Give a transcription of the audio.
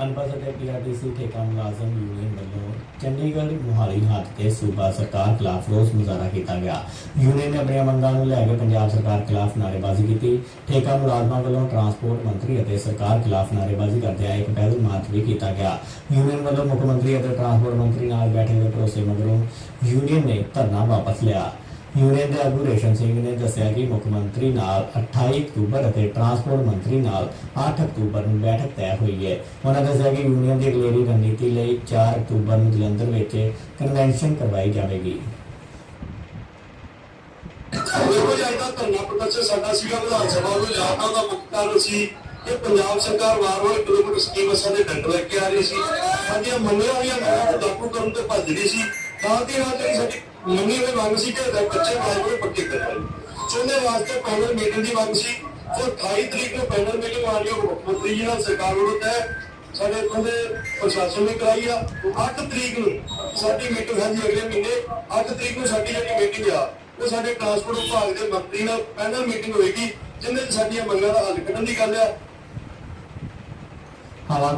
ਅਨਪੜ੍ਹ ਅਤੇ ਪੀਆਰਟੀਸੀ ਠੇਕਾ ਮੁਲਾਜ਼ਮ ਯੂਨੀਅਨ ਵੱਲੋਂ ਚੰਡੀਗੜ੍ਹ ਮੁਹਾਲੀ ਹੱਥ ਤੇ ਸੂਬਾ ਸਰਕਾਰ ਖਿਲਾਫ ਰੋਸ ਮੁਜ਼ਾਹਰਾ ਕੀਤਾ ਗਿਆ। ਯੂਨੀਅਨ ਨੇ ਆਪਣੀਆਂ ਮੰਗਾਂ ਨੂੰ ਲੈ ਕੇ ਪੰਜਾਬ ਸਰਕਾਰ ਖਿਲਾਫ ਨਾਅਰੇਬਾਜ਼ੀ ਕੀਤੀ। ਠੇਕਾ ਮੁਲਾਜ਼ਮਾਂ ਵੱਲੋਂ ਟਰਾਂਸਪੋਰਟ ਮੰਤਰੀ ਅਤੇ ਸਰਕਾਰ ਖਿਲਾਫ ਨਾਅਰੇਬਾਜ਼ੀ ਕਰਦਿਆਂ ਇੱਕ ਪੈਦਲ ਮਾਰਚ ਵੀ ਕੀਤਾ ਗਿਆ। ਯੂਨੀਅਨ ਵੱਲੋਂ ਮੁੱਖ ਮੰਤਰੀ ਅਤੇ ਟਰਾਂਸਪੋਰਟ ਮੰਤਰੀ ਨਾਲ ਬੈਠੇ ਹੋਏ ਭਰੋਸੇ ਮਗਰੋਂ ਯੂਨੀਅਨ ਨੇ ਧਰਨਾ ਵਾਪਸ ਲਿਆ। ਯੂਨੀਅਨ ਦੇ ਆਗੂ ਸਿੰਘ ਨੇ ਦੱਸਿਆ ਕਿ ਮੁੱਖ ਮੰਤਰੀ ਨਾਲ 28 ਅਕਤੂਬਰ ਅਤੇ ਟਰਾਂਸਪੋਰਟ ਮੰਤਰੀ ਨਾਲ 8 ਅਕਤੂਬਰ ਨੂੰ ਬੈਠਕ ਤੈਅ ਹੋਈ ਹੈ। ਉਹਨਾਂ ਦੱਸਿਆ ਕਿ ਯੂਨੀਅਨ ਦੀ ਅਗਲੇਰੀ ਰਣਨੀਤੀ ਲਈ 4 ਅਕਤੂਬਰ ਨੂੰ ਜਲੰਧਰ ਵਿੱਚ ਕਨਵੈਨਸ਼ਨ ਕਰਵਾਈ ਜਾਵੇਗੀ। ਦੇਖੋ ਜੀ ਧਰਨਾ ਪ੍ਰਦਰਸ਼ਨ ਸਾਡਾ ਸੀਗਾ ਵਿਧਾਨ ਸਭਾ ਨੂੰ ਲਿਆਉਣ ਦਾ ਮੁੱਖ ਕਾਰਨ ਸੀ ਕਿ ਪੰਜਾਬ ਸਰਕਾਰ ਵਾਰ-ਵਾਰ ਕਿਲੋਮੀਟਰ ਸਕੀਮ ਬੱਸਾਂ ਦੇ ਟੈਂਡਰ ਲੈ ਕੇ ਆ ਰਹੀ ਸੀ। ਸਾਡੀਆਂ ਮੰਗੀਆਂ ਹੋਈਆਂ ਮੰਗਾਂ ਨੂੰ ਕਰਨ ਤੋਂ ਭੱਜ ਰਹੀ ਸੀ। ਨਾਲ ਦੀ ਨਾਲ ਜਿਹੜੀ ਸਾਡੀ ਮੰਗੀ ਹੋਈ ਮੰਗ ਸੀ ਕਿ ਕੱਚੇ ਮਾਲ ਪੱਕੇ ਕਰਵਾਏ ਉਹਦੇ ਵਾਸਤੇ ਪੈਨਲ ਮੀਟਿੰਗ ਦੀ ਮੰਗ ਸੀ। ਉਹ 28 ਤਰੀਕ ਨੂੰ ਪੈਨਲ ਮੀਟਿੰਗ ਮਾਨਯੋਗ ਮੁੱਖ ਮੰਤਰੀ ਜੀ ਨਾਲ ਸਰਕਾਰ ਵੱਲੋਂ ਤੈਅ ਸਾਡੇ ਇੱਥੋਂ ਦੇ ਪ੍ਰਸ਼ਾਸਨ ਨੇ ਕਰਾਈ ਆ। 8 ਤਰੀਕ ਨੂੰ ਸਾਡੀ ਮੀਟਿੰਗ ਹੈ ਜੀ ਅਗਲੇ ਮਹੀਨੇ 8 ਤਰੀਕ ਨੂੰ ਸਾਡੀ ਜਿਹੜੀ ਮੀਟਿੰਗ ਆ, ਉਹ ਸਾਡੇ ਟਰਾਂਸਪੋਰਟ ਵਿਭਾਗ ਦੇ ਮੰਤਰੀ ਨਾਲ ਪੈਨਲ ਮੀਟਿੰਗ ਹੋਏਗੀ ਜਿੰਦੇ 'ਚ ਸਾਡੀਆਂ ਮੰਗਾਂ ਦਾ ਹੱਲ ਕੱਢਣ ਦੀ ਗੱਲ ਆ। ਹਵਾ